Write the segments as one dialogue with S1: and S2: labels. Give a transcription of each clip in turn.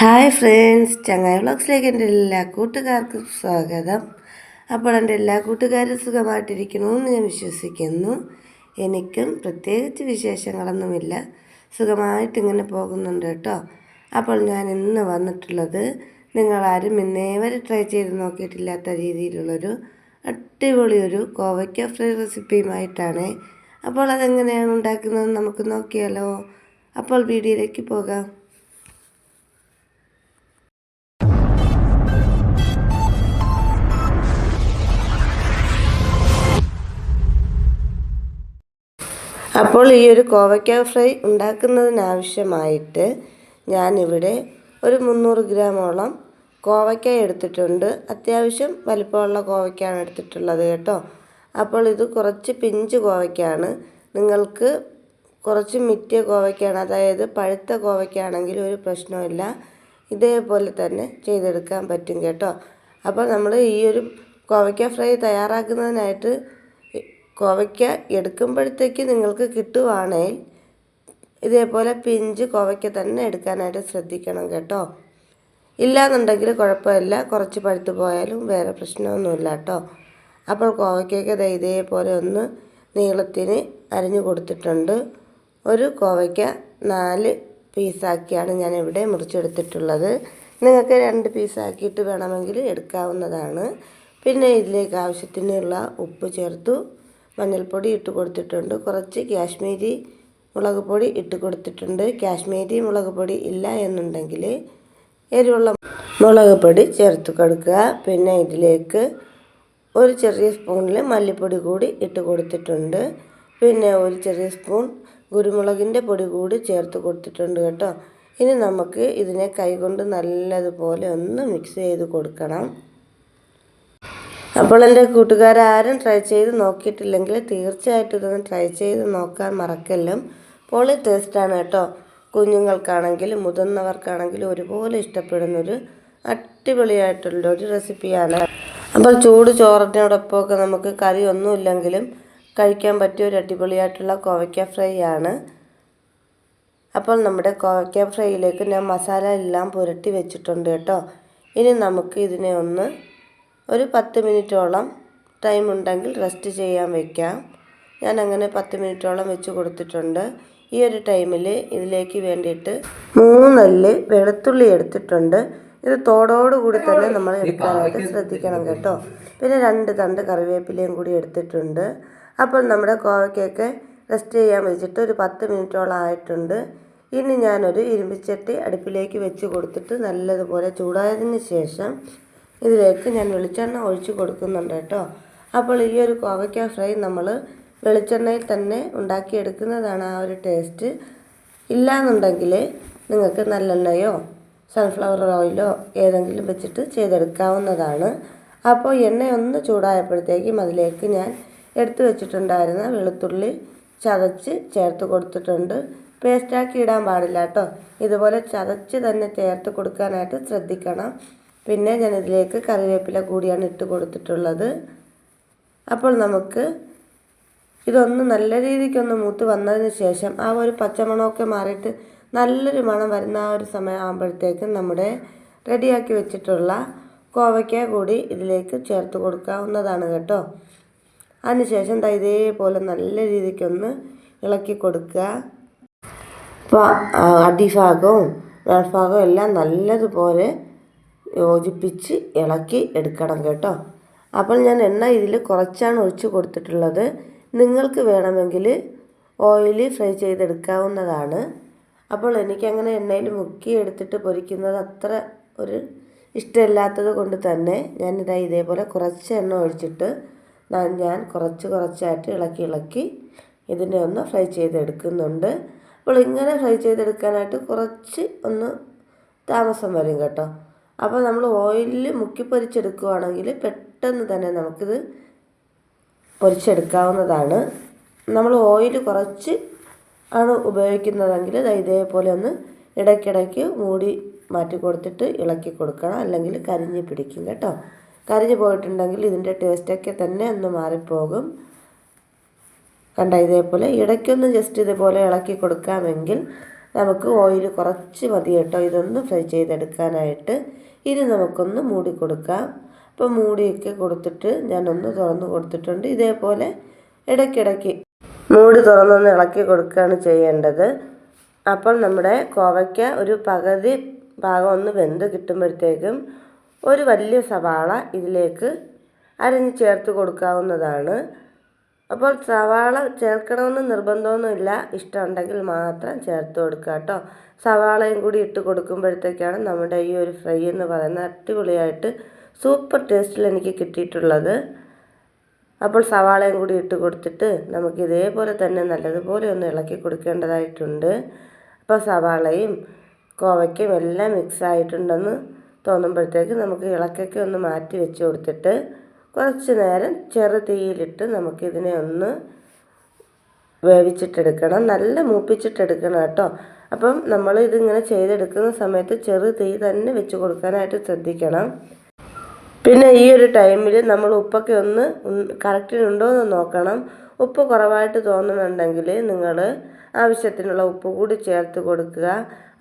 S1: Hi friends ചങ്ങായ വ്ളോഗ്സിലേക്ക് എന്റെ എല്ലാ കൂട്ടുകാർക്കും സ്വാഗതം. അപ്പോൾ എന്റെ എല്ലാ കൂട്ടുകാരും സുഖമായിട്ടിരിക്കണമെന്ന് ഞാൻ വിശ്വസിക്കുന്നു. എനിക്കും പ്രത്യേകിച്ച് വിശേഷങ്ങളൊന്നുമില്ല. സുഖമായിട്ട് ഇങ്ങനെ പോകുന്നുണ്ട് കേട്ടോ. അപ്പോൾ ഞാൻ ഇന്ന് വന്നിട്ടുള്ളത് നിങ്ങളാരും ഇന്നേ വരെ ട്രൈ ചെയ്ത് നോക്കിയിട്ടില്ലാത്ത രീതിയിലുള്ളൊരു അടിപൊളിയൊരു കോവയ്ക്ക ഫ്രൈ റെസിപ്പിയുമായിട്ടാണ്. അപ്പോൾ അതെങ്ങനെയാണ് ഉണ്ടാക്കുന്നതെന്ന് നമുക്ക് നോക്കിയാലോ. അപ്പോൾ വീഡിയോയിലേക്ക് പോകാം. അപ്പോൾ ഈ ഒരു കോവയ്ക്ക ഫ്രൈ ഉണ്ടാക്കുന്നതിനാവശ്യമായിട്ട് ഞാനിവിടെ ഒരു മുന്നൂറ് ഗ്രാമോളം കോവയ്ക്ക എടുത്തിട്ടുണ്ട്. അത്യാവശ്യം വലിപ്പമുള്ള കോവയ്ക്കാണ് എടുത്തിട്ടുള്ളത് കേട്ടോ. അപ്പോൾ ഇത് കുറച്ച് പിഞ്ച് കോവയ്ക്കാണ്. നിങ്ങൾക്ക് കുറച്ച് മിറ്റിയ കോവയ്ക്കാണ് അതായത് പഴുത്ത കോവയ്ക്കാണെങ്കിൽ ഒരു പ്രശ്നമില്ല ഇതേപോലെ തന്നെ ചെയ്തെടുക്കാൻ പറ്റും കേട്ടോ. അപ്പോൾ നമ്മൾ ഈ ഒരു കോവയ്ക്ക ഫ്രൈ തയ്യാറാക്കുന്നതിനായിട്ട് കോവയ്ക്ക എടുക്കുമ്പോഴത്തേക്ക് നിങ്ങൾക്ക് കിട്ടുവാണേൽ ഇതേപോലെ പിഞ്ച് കോവയ്ക്ക തന്നെ എടുക്കാനായിട്ട് ശ്രദ്ധിക്കണം കേട്ടോ. ഇല്ലാന്നുണ്ടെങ്കിൽ കുഴപ്പമില്ല. കുറച്ച് പഴുത്തു പോയാലും വേറെ പ്രശ്നമൊന്നുമില്ല കേട്ടോ. അപ്പോൾ കോവയ്ക്കൊക്കെ ഇതേപോലെ ഒന്ന് നീളത്തിന് അരിഞ്ഞു കൊടുത്തിട്ടുണ്ട്. ഒരു കോവയ്ക്ക നാല് പീസാക്കിയാണ് ഞാൻ ഇവിടെ മുറിച്ചെടുത്തിട്ടുള്ളത്. നിങ്ങൾക്ക് രണ്ട് പീസാക്കിയിട്ട് വേണമെങ്കിൽ എടുക്കാവുന്നതാണ്. പിന്നെ ഇതിലേക്ക് ആവശ്യത്തിനുള്ള ഉപ്പ് ചേർത്തു. മഞ്ഞൾപ്പൊടി ഇട്ട് കൊടുത്തിട്ടുണ്ട്. കുറച്ച് കാശ്മീരി മുളക് പൊടി ഇട്ട് കൊടുത്തിട്ടുണ്ട്. കാശ്മീരി മുളക് പൊടി ഇല്ല എന്നുണ്ടെങ്കിൽ എരിവുള്ള മുളക് പൊടി ചേർത്ത് കൊടുക്കുക. പിന്നെ ഇതിലേക്ക് ഒരു ചെറിയ സ്പൂണിൽ മല്ലിപ്പൊടി കൂടി ഇട്ട് കൊടുത്തിട്ടുണ്ട്. പിന്നെ ഒരു ചെറിയ സ്പൂൺ കുരുമുളകിന്റെ പൊടി കൂടി ചേർത്ത് കൊടുത്തിട്ടുണ്ട് കേട്ടോ. ഇനി നമുക്ക് ഇതിനെ കൈകൊണ്ട് നല്ലതുപോലെ ഒന്ന് മിക്സ് ചെയ്ത് കൊടുക്കണം. അപ്പോൾ എന്റെ കൂട്ടുകാരാരും ട്രൈ ചെയ്ത് നോക്കിയിട്ടില്ലെങ്കിൽ തീർച്ചയായിട്ടും ഇതൊന്ന് ട്രൈ ചെയ്ത് നോക്കാൻ മറക്കല്ലും. പൊളി ടേസ്റ്റാണ് കേട്ടോ. കുഞ്ഞുങ്ങൾക്കാണെങ്കിലും മുതിർന്നവർക്കാണെങ്കിലും ഒരുപോലെ ഇഷ്ടപ്പെടുന്നൊരു അടിപൊളിയായിട്ടുള്ള ഒരു റെസിപ്പിയാണ് അപ്പോൾ ചൂട് ചോറിനോടൊപ്പമൊക്കെ നമുക്ക് കറി ഒന്നുമില്ലെങ്കിലും കഴിക്കാൻ പറ്റിയ ഒരു അടിപൊളിയായിട്ടുള്ള കോവയ്ക്ക ഫ്രൈ ആണ്. അപ്പോൾ നമ്മുടെ കോവയ്ക്ക ഫ്രൈയിലേക്ക് ഞാൻ മസാല എല്ലാം പുരട്ടി വെച്ചിട്ടുണ്ട് കേട്ടോ. ഇനി നമുക്ക് ഇതിനെ ഒന്ന് ഒരു പത്ത് മിനിറ്റോളം ടൈം ഉണ്ടെങ്കിൽ റെസ്റ്റ് ചെയ്യാൻ വയ്ക്കാം ഞാൻ അങ്ങനെ പത്ത് മിനിറ്റോളം വെച്ച് കൊടുത്തിട്ടുണ്ട്. ഈ ഒരു ടൈമിൽ ഇതിലേക്ക് വേണ്ടിയിട്ട് മൂന്നല്ല് വെളുത്തുള്ളി എടുത്തിട്ടുണ്ട്. ഇത് തോടോടുകൂടി തന്നെ നമ്മൾ എടുക്കാനായിട്ട് ശ്രദ്ധിക്കണം കേട്ടോ. പിന്നെ രണ്ട് തണ്ട് കറിവേപ്പിലയും കൂടി എടുത്തിട്ടുണ്ട്. അപ്പോൾ നമ്മുടെ കോവയ്ക്കൊക്കെ റെസ്റ്റ് ചെയ്യാൻ വെച്ചിട്ട് ഒരു പത്ത് മിനിറ്റോളം ആയിട്ടുണ്ട്. ഇനി ഞാനൊരു ഇരുമ്പിച്ചട്ടി അടുപ്പിലേക്ക് വെച്ച് കൊടുത്തിട്ട് നല്ലതുപോലെ ചൂടായതിന് ശേഷം ഇതിലേക്ക് ഞാൻ വെളിച്ചെണ്ണ ഒഴിച്ച് കൊടുക്കുന്നുണ്ട് കേട്ടോ. അപ്പോൾ ഈ ഒരു കോവയ്ക്ക ഫ്രൈ നമ്മൾ വെളിച്ചെണ്ണയിൽ തന്നെ ഉണ്ടാക്കിയെടുക്കുന്നതാണ് ആ ഒരു ടേസ്റ്റ്. ഇല്ലയെന്നുണ്ടെങ്കിൽ നിങ്ങൾക്ക് നല്ലെണ്ണയോ സൺഫ്ലവർ ഓയിലോ ഏതെങ്കിലും വെച്ചിട്ട് ചെയ്തെടുക്കാവുന്നതാണ്. അപ്പോൾ എണ്ണ ഒന്ന് ചൂടായപ്പോഴത്തേക്കും അതിലേക്ക് ഞാൻ എടുത്തു വെച്ചിട്ടുണ്ടായിരുന്ന വെളുത്തുള്ളി ചതച്ച് ചേർത്ത് കൊടുത്തിട്ടുണ്ട്. പേസ്റ്റാക്കി ഇടാൻ പാടില്ല കേട്ടോ. ഇതുപോലെ ചതച്ച് തന്നെ ചേർത്ത് കൊടുക്കാനായിട്ട് ശ്രദ്ധിക്കണം. പിന്നെ ഞാൻ ഇതിലേക്ക് കറിവേപ്പില കൂടിയാണ് ഇട്ട് കൊടുത്തിട്ടുള്ളത്. അപ്പോൾ നമുക്ക് ഇതൊന്ന് നല്ല രീതിക്കൊന്ന് മൂത്ത് വന്നതിന് ശേഷം ആ ഒരു പച്ചമണമൊക്കെ മാറിയിട്ട് നല്ലൊരു മണം വരുന്ന ആ ഒരു സമയമാകുമ്പോഴത്തേക്കും നമ്മുടെ റെഡിയാക്കി വെച്ചിട്ടുള്ള കോവയ്ക്ക കൂടി ഇതിലേക്ക് ചേർത്ത് കൊടുക്കാവുന്നതാണ് കേട്ടോ. അതിനുശേഷം ദാ ഇതേപോലെ നല്ല രീതിക്കൊന്ന് ഇളക്കി കൊടുക്കുക. അപ്പോൾ അടിഭാഗവും മേൽഭാഗവും എല്ലാം നല്ലതുപോലെ യോജിപ്പിച്ച് ഇളക്കി എടുക്കണം കേട്ടോ. അപ്പോൾ ഞാൻ എണ്ണ ഇതിൽ കുറച്ചാണ് ഒഴിച്ചു കൊടുത്തിട്ടുള്ളത്. നിങ്ങൾക്ക് വേണമെങ്കിൽ ഓയിലി ഫ്രൈ ചെയ്തെടുക്കാവുന്നതാണ്. അപ്പോൾ എനിക്കങ്ങനെ എണ്ണയിൽ മുക്കി എടുത്തിട്ട് പൊരിക്കുന്നത് അത്ര ഒരു ഇഷ്ടമില്ലാത്തത് കൊണ്ട് തന്നെ ഞാനിതാ ഇതേപോലെ കുറച്ച് എണ്ണ ഒഴിച്ചിട്ട് ഞാൻ കുറച്ച് കുറച്ചായിട്ട് ഇളക്കി ഇളക്കി ഇതിനെ ഒന്ന് ഫ്രൈ ചെയ്തെടുക്കുന്നുണ്ട്. അപ്പോൾ ഇങ്ങനെ ഫ്രൈ ചെയ്തെടുക്കാനായിട്ട് കുറച്ച് ഒന്ന് താമസം വരും കേട്ടോ. അപ്പോൾ നമ്മൾ ഓയിലിൽ മുക്കി പൊരിച്ചെടുക്കുകയാണെങ്കിൽ പെട്ടെന്ന് തന്നെ നമുക്കിത് പൊരിച്ചെടുക്കാവുന്നതാണ്. നമ്മൾ ഓയിൽ കുറച്ച് ആണ് ഉപയോഗിക്കുന്നതെങ്കിൽ ഇതേപോലെ ഒന്ന് ഇടയ്ക്കിടയ്ക്ക് മൂടി മാറ്റി കൊടുത്തിട്ട് ഇളക്കി കൊടുക്കണം. അല്ലെങ്കിൽ കരിഞ്ഞ് പിടിക്കും കേട്ടോ. കരിഞ്ഞ് പോയിട്ടുണ്ടെങ്കിൽ ഇതിന്റെ ടേസ്റ്റൊക്കെ തന്നെ ഒന്ന് മാറിപ്പോകും. കണ്ട? ഇതേപോലെ ഇടയ്ക്കൊന്ന് ജസ്റ്റ് ഇതേപോലെ ഇളക്കി കൊടുക്കാമെങ്കിൽ നമുക്ക് ഓയിൽ കുറച്ച് മതി കേട്ടോ. ഇതൊന്ന് ഫ്രൈ ചെയ്തെടുക്കാനായിട്ട്. ഇനി നമുക്കൊന്ന് മൂടി കൊടുക്കാം. അപ്പോൾ മൂടിയൊക്കെ കൊടുത്തിട്ട് ഞാനൊന്ന് തുറന്ന് കൊടുത്തിട്ടുണ്ട്. ഇതേപോലെ ഇടയ്ക്കിടയ്ക്ക് മൂടി തുറന്നൊന്ന് ഇളക്കി കൊടുക്കുകയാണ് ചെയ്യേണ്ടത്. അപ്പോൾ നമ്മുടെ കോവയ്ക്ക ഒരു പകുതി ഭാഗം ഒന്ന് വെന്ത് കിട്ടുമ്പോഴത്തേക്കും ഒരു വലിയ സവാള ഇതിലേക്ക് അരിഞ്ഞ് ചേർത്ത് കൊടുക്കാവുന്നതാണ്. അപ്പോൾ സവാള ചേർക്കണമെന്ന് നിർബന്ധമൊന്നുമില്ല. ഇഷ്ടമുണ്ടെങ്കിൽ മാത്രം ചേർത്ത് കൊടുക്കുക കേട്ടോ. സവാളയും കൂടി ഇട്ട് കൊടുക്കുമ്പോഴത്തേക്കാണ് നമ്മുടെ ഈ ഒരു ഫ്രൈ എന്ന് പറയുന്നത് അടിപൊളിയായിട്ട് സൂപ്പർ ടേസ്റ്റിൽ എനിക്ക് കിട്ടിയിട്ടുള്ളത്. അപ്പോൾ സവാളയും കൂടി ഇട്ട് കൊടുത്തിട്ട് നമുക്ക് ഇതേപോലെ തന്നെ നല്ലതുപോലെ ഒന്ന് ഇളക്കി കൊടുക്കേണ്ടതായിട്ടുണ്ട്. അപ്പോൾ സവാളയും കോവയ്ക്കും എല്ലാം മിക്സ് ആയിട്ടുണ്ടെന്ന് തോന്നുമ്പോഴത്തേക്ക് നമുക്ക് ഇളക്കൊക്കെ ഒന്ന് മാറ്റി വെച്ച് കൊടുത്തിട്ട് കുറച്ച് നേരം ചെറു തീയിലിട്ട് നമുക്കിതിനെ ഒന്ന് വേവിച്ചിട്ടെടുക്കണം. നല്ല മൂപ്പിച്ചിട്ടെടുക്കണം കേട്ടോ. അപ്പം നമ്മൾ ഇതിങ്ങനെ ചെയ്തെടുക്കുന്ന സമയത്ത് ചെറു തീ തന്നെ വെച്ച് കൊടുക്കാനായിട്ട് ശ്രദ്ധിക്കണം. പിന്നെ ഈ ഒരു ടൈമിൽ നമ്മൾ ഉപ്പൊക്കെ ഒന്ന് കറക്റ്റിനുണ്ടോ എന്ന് നോക്കണം. ഉപ്പ് കുറവായിട്ട് തോന്നുന്നുണ്ടെങ്കിൽ നിങ്ങൾ ആവശ്യത്തിനുള്ള ഉപ്പ് കൂടി ചേർത്ത് കൊടുക്കുക.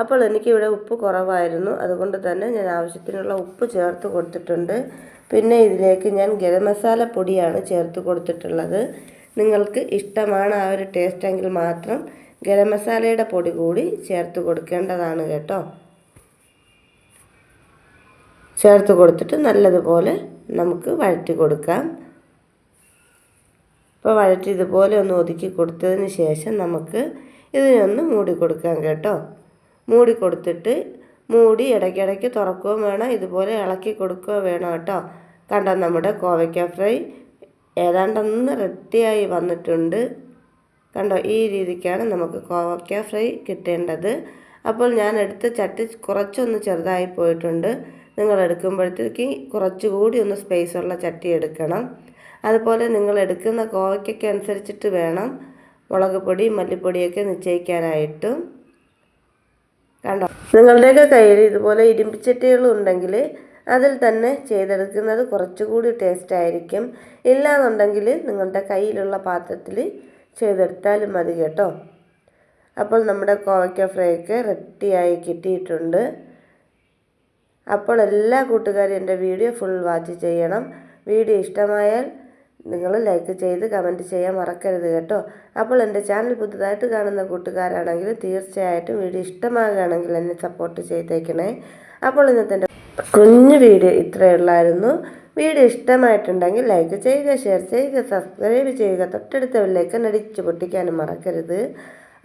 S1: അപ്പോൾ എനിക്കിവിടെ ഉപ്പ് കുറവായിരുന്നു. അതുകൊണ്ട് തന്നെ ഞാൻ ആവശ്യത്തിനുള്ള ഉപ്പ് ചേർത്ത് കൊടുത്തിട്ടുണ്ട്. പിന്നെ ഇതിലേക്ക് ഞാൻ ഗരം മസാല പൊടിയാണ് ചേർത്ത് കൊടുത്തിട്ടുള്ളത്. നിങ്ങൾക്ക് ഇഷ്ടമാണ് ആ ഒരു ടേസ്റ്റ് എങ്കിൽ മാത്രം ഗരം മസാലയുടെ പൊടി കൂടി ചേർത്ത് കൊടുക്കേണ്ടതാണ് കേട്ടോ. ചേർത്ത് കൊടുത്തിട്ട് നല്ലതുപോലെ നമുക്ക് വഴറ്റി കൊടുക്കാം. ഇപ്പോൾ വഴറ്റി ഇതുപോലെ ഒന്ന് ഒതുക്കി കൊടുത്തതിന് ശേഷം നമുക്ക് ഇതിനൊന്ന് മൂടി കൊടുക്കാം കേട്ടോ. മൂടി കൊടുത്തിട്ട് മൂടി ഇടയ്ക്കിടയ്ക്ക് തുറക്കുകയും വേണം ഇതുപോലെ ഇളക്കി കൊടുക്കുകയോ വേണം കേട്ടോ. കണ്ട നമ്മുടെ കോവയ്ക്ക ഫ്രൈ ഏതാണ്ടൊന്ന് റെഡിയായി വന്നിട്ടുണ്ട്. കണ്ടോ ഈ രീതിക്കാണ് നമുക്ക് കോവയ്ക്ക ഫ്രൈ കിട്ടേണ്ടത്. അപ്പോൾ ഞാൻ എടുത്ത ചട്ടി കുറച്ചൊന്ന് ചെറുതായി പോയിട്ടുണ്ട്. നിങ്ങൾ എടുക്കുമ്പോഴത്തേക്ക് കുറച്ചുകൂടി ഒന്ന് സ്പേസ് ഉള്ള ചട്ടി എടുക്കണം. അതുപോലെ നിങ്ങൾ എടുക്കുന്ന കോവയ്ക്കൊക്കെ അനുസരിച്ചിട്ട് വേണം മുളക് പൊടി മല്ലിപ്പൊടിയൊക്കെ നിശ്ചയിക്കാനായിട്ടും. കണ്ടോ? നിങ്ങളുടെയൊക്കെ കയ്യിൽ ഇതുപോലെ ഇരുമ്പിച്ചട്ടികളുണ്ടെങ്കിൽ അതിൽ തന്നെ ചെയ്തെടുക്കുന്നത് കുറച്ചുകൂടി ടേസ്റ്റ് ആയിരിക്കും. ഇല്ലാന്നുണ്ടെങ്കിൽ നിങ്ങളുടെ കയ്യിലുള്ള പാത്രത്തിൽ ചെയ്തെടുത്താലും മതി കേട്ടോ. അപ്പോൾ നമ്മുടെ കോവയ്ക്ക ഫ്രൈ ഒക്കെ റെഡിയായി കിട്ടിയിട്ടുണ്ട്. അപ്പോൾ എല്ലാ കൂട്ടുകാരും എന്റെ വീഡിയോ ഫുൾ വാച്ച് ചെയ്യണം. വീഡിയോ ഇഷ്ടമായാൽ നിങ്ങൾ ലൈക്ക് ചെയ്ത് കമന്റ് ചെയ്യാൻ മറക്കരുത് കേട്ടോ. അപ്പോൾ എന്റെ ചാനൽ പുതുതായിട്ട് കാണുന്ന കൂട്ടുകാരാണെങ്കിൽ തീർച്ചയായിട്ടും വീഡിയോ ഇഷ്ടമാകുകയാണെങ്കിൽ എന്നെ സപ്പോർട്ട് ചെയ്തേക്കണേ. അപ്പോൾ ഇന്നത്തെ എന്റെ കുഞ്ഞു വീഡിയോ ഇത്രയേ ഉള്ളായിരുന്നു. വീഡിയോ ഇഷ്ടമായിട്ടുണ്ടെങ്കിൽ ലൈക്ക് ചെയ്യുക ഷെയർ ചെയ്യുക സബ്സ്ക്രൈബ് ചെയ്യുക തൊട്ടടുത്ത ബെല്ലേക്ക് അടിച്ച് പൊട്ടിക്കാനും മറക്കരുത്.